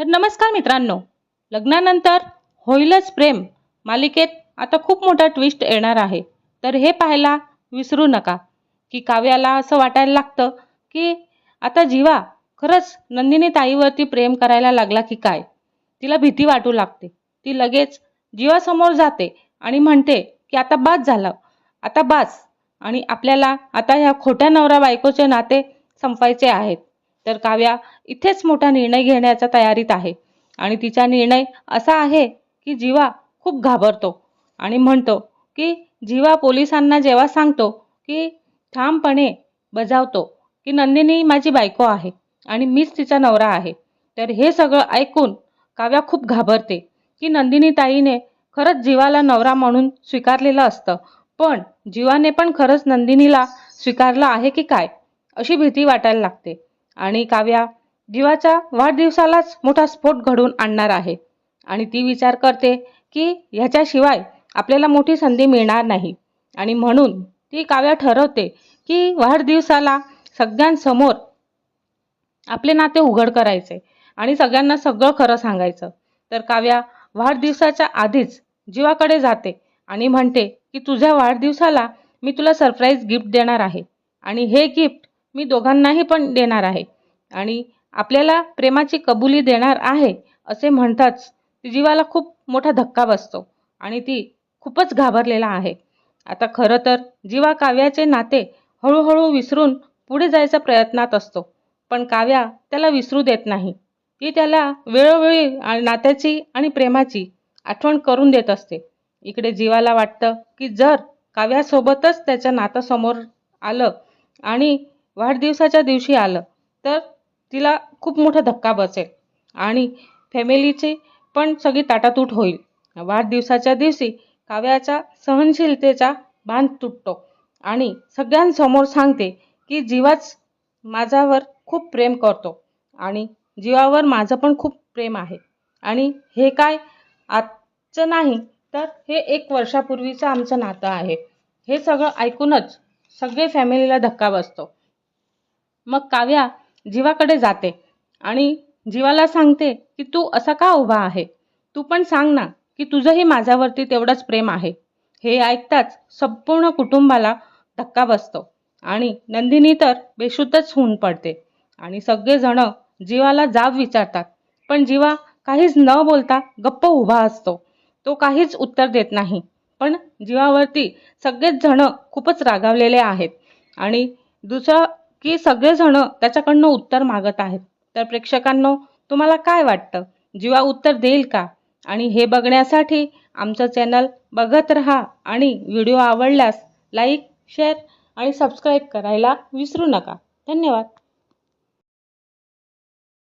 तर नमस्कार मित्रांनो. लग्नानंतर होईलच प्रेम. मालिकेत आता खूप मोठा ट्विस्ट येणार आहे. तर हे पाहायला विसरू नका. की काव्याला असं वाटायला लागतं की आता जीवा खरंच नंदिनी ताईवरती प्रेम करायला लागला की काय? तिला भीती वाटू लागते. ती लगेच जीवासमोर जाते आणि म्हणते की आता बास झालं. आता बास. आणि आपल्याला आता ह्या खोट्या नवरा बायकोचे नाते संपायचे आहेत. तर काव्या इथेच मोठा निर्णय घेण्याच्या तयारीत आहे. आणि तिचा निर्णय असा आहे की जीवा खूप घाबरतो आणि म्हणतो की जीवा पोलिसांना जेव्हा सांगतो की ठामपणे बजावतो की नंदिनी माझी बायको आहे आणि मीच तिचा नवरा आहे तर हे सगळं ऐकून काव्या खूप घाबरते की नंदिनी ताईने खरंच जीवाला नवरा म्हणून स्वीकारलेलं असतं पण जीवाने पण खरंच नंदिनीला स्वीकारलं आहे की काय अशी भीती वाटायला लागते. आणि काव्या जीवाच्या वाढदिवसालाच मोठा स्फोट घडवून आणणार आहे. आणि ती विचार करते की ह्याच्याशिवाय आपल्याला मोठी संधी मिळणार नाही. आणि म्हणून ती काव्या ठरवते की वाढदिवसाला सगळ्यांसमोर आपले नाते उघड करायचे आणि सगळ्यांना सगळं खरं सांगायचं. तर काव्या वाढदिवसाच्या आधीच जीवाकडे जाते आणि म्हणते की तुझ्या वाढदिवसाला मी तुला सरप्राईज गिफ्ट देणार आहे. आणि हे गिफ्ट मी दोघांनाही पण देणार आहे. आणि आपल्याला प्रेमाची कबुली देणार आहे असे म्हणताच जीवाला खूप मोठा धक्का बसतो आणि ती खूपच घाबरलेला आहे. आता खरं तर जीवा काव्याचे नाते हळूहळू विसरून पुढे जायचा प्रयत्नात असतो पण काव्या त्याला विसरू देत नाही. ती त्याला वेळोवेळी नात्याची आणि प्रेमाची आठवण करून देत असते. इकडे जीवाला वाटतं की जर काव्यासोबतच त्याच्या नातं समोर आलं आणि वाढदिवसाच्या दिवशी आलं तर तिला खूप मोठा धक्का बसेल आणि फॅमिलीची पण सगळी ताटातूट होईल. वाढदिवसाच्या दिवशी काव्याच्या सहनशीलतेचा बांध तुटतो आणि सगळ्यांसमोर सांगते की जीवाच माझ्यावर खूप प्रेम करतो आणि जीवावर माझं पण खूप प्रेम आहे. आणि हे काय आजचं नाही तर हे एक वर्षापूर्वीचं आमचं नातं आहे. हे सगळं ऐकूनच सगळे फॅमिलीला धक्का बसतो. मग काव्या जीवाकडे जाते आणि जीवाला सांगते की तू असा का उभा आहे? तू पण सांग ना की तुझंही माझ्यावरती तेवढंच प्रेम आहे. हे ऐकताच संपूर्ण कुटुंबाला धक्का बसतो आणि नंदिनी तर बेशुद्धच होऊन पडते आणि सगळेजण जीवाला जाब विचारतात. पण जीवा काहीच न बोलता गप्प उभा असतो. तो काहीच उत्तर देत नाही. पण जीवावरती सगळेच जण खूपच रागावलेले आहेत आणि दुसरं की सगळेजण त्याच्याकडनं उत्तर मागत आहेत. तर प्रेक्षकांनो तुम्हाला काय वाटतं? जीवा उत्तर देईल का? आणि हे बघण्यासाठी आमचं चॅनल बघत रहा आणि व्हिडिओ आवडल्यास लाईक शेअर आणि सबस्क्राईब करायला विसरू नका. धन्यवाद.